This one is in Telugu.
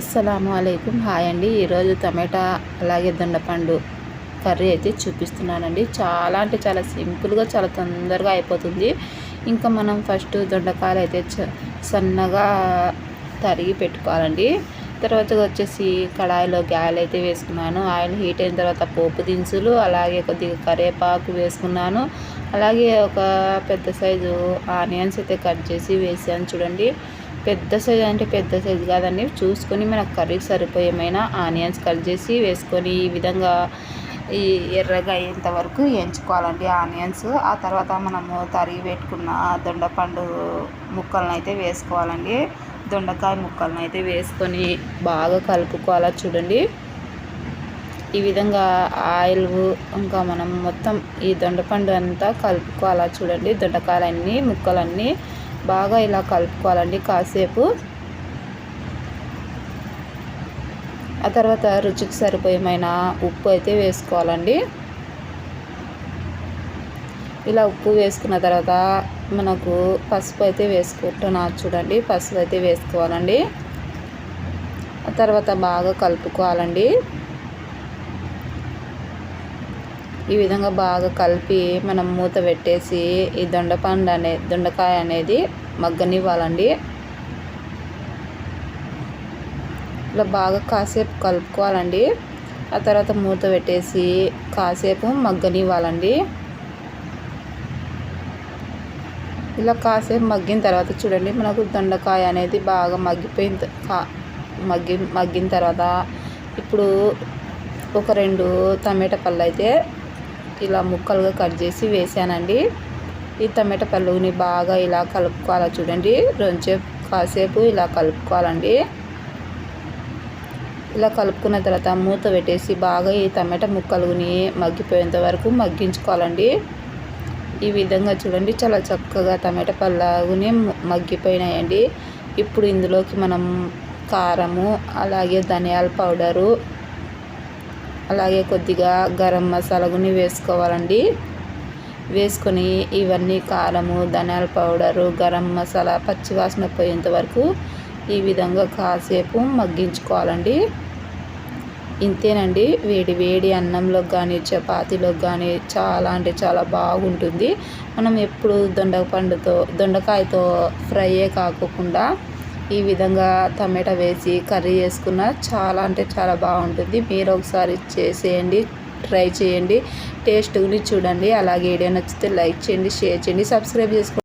అస్సలాము అలైకుం హాయ్ అండి. ఈరోజు టమాటా అలాగే దొండపండు కర్రీ అయితే చూపిస్తున్నానండి. చాలా అంటే చాలా సింపుల్గా చాలా తొందరగా అయిపోతుంది. ఇంకా మనం ఫస్ట్ దొండకాయలు అయితే సన్నగా తరిగి పెట్టుకోవాలండి. తర్వాత వచ్చేసి కడాయిలో ఆయిల్ అయితే వేసుకున్నాను. ఆయిల్ హీట్ అయిన తర్వాత పోపు దినుసులు అలాగే కొద్దిగా కరివేపాకు వేసుకున్నాను. అలాగే ఒక పెద్ద సైజు ఆనియన్స్ అయితే కట్ చేసి వేసాను చూడండి. పెద్ద సైజ్ అంటే పెద్ద సైజు కాదండి. చూసుకొని మనకు కర్రీకి సరిపోయేమైనా ఆనియన్స్ కట్ చేసి వేసుకొని ఈ విధంగా ఈ ఎర్రగా అయ్యేంత వరకు ఎంచుకోవాలండి ఆనియన్స్. ఆ తర్వాత మనము తరిగి పెట్టుకున్న దొండపండు ముక్కలను అయితే వేసుకోవాలండి. దొండకాయ ముక్కలను అయితే వేసుకొని బాగా కలుపుకోవాలా చూడండి. ఈ విధంగా ఆయిల్ ఇంకా మనం మొత్తం ఈ దొండపండు అంతా కలుపుకోవాలా చూడండి. దొండకాయలన్నీ ముక్కలన్నీ బాగా ఇలా కలుపుకోవాలండి కాసేపు. ఆ తర్వాత రుచికి సరిపోయేమైన ఉప్పు అయితే వేసుకోవాలండి. ఇలా ఉప్పు వేసుకున్న తర్వాత మనకు పసుపు అయితే వేసుకుంటున్నా చూడండి పసుపు అయితే వేసుకోవాలండి. ఆ తర్వాత బాగా కలుపుకోవాలండి. ఈ విధంగా బాగా కలిపి మనం మూత పెట్టేసి ఈ దొండపండు అనే దొండకాయ అనేది మగ్గనివ్వాలండి. ఇలా బాగా కాసేపు కలుపుకోవాలండి. ఆ తర్వాత మూత పెట్టేసి కాసేపు మగ్గనివ్వాలండి. ఇలా కాసేపు మగ్గిన తర్వాత చూడండి మనకు దొండకాయ అనేది బాగా మగ్గిపోయిన మగ్గి మగ్గిన తర్వాత ఇప్పుడు ఒక రెండు టమాటా పళ్ళు అయితే ఇలా ముక్కలుగా కట్ చేసి వేసానండి. ఈ టమాటా పళ్ళుని బాగా ఇలా కలుపుకోవాలి చూడండి. రెండుసేపు కాసేపు ఇలా కలుపుకోవాలండి. ఇలా కలుపుకున్న తర్వాత మూత పెట్టేసి బాగా ఈ టమాటా ముక్కలుని మగ్గిపోయేంత వరకు మగ్గించుకోవాలండి. ఈ విధంగా చూడండి చాలా చక్కగా టమాటా పళ్ళగుని మగ్గిపోయినాయండి. ఇప్పుడు ఇందులోకి మనం కారము అలాగే ధనియాల పౌడరు అలాగే కొద్దిగా గరం మసాలా వేసుకోవాలండి. వేసుకొని ఇవన్నీ కారము ధనియాల పౌడరు గరం మసాలా పచ్చివాసన పోయేంత వరకు ఈ విధంగా కాసేపు మగ్గించుకోవాలండి. ఇంతేనండి వేడి వేడి అన్నంలో కానీ చపాతీలో కానీ చాలా అంటే చాలా బాగుంటుంది. మనం ఎప్పుడు దొండపండుతో దొండకాయతో ఫ్రైయే కాకుండా ఈ విధంగా టమాటా వేసి కర్రీ చేసుకున్న చాలా అంటే చాలా బాగుంటుంది. మీరు ఒకసారి చేసేయండి ట్రై చేయండి. టేస్ట్ చూడండి. అలాగే వీడియో నచ్చితే లైక్ చేయండి షేర్ చేయండి సబ్స్క్రైబ్ చేసుకోండి.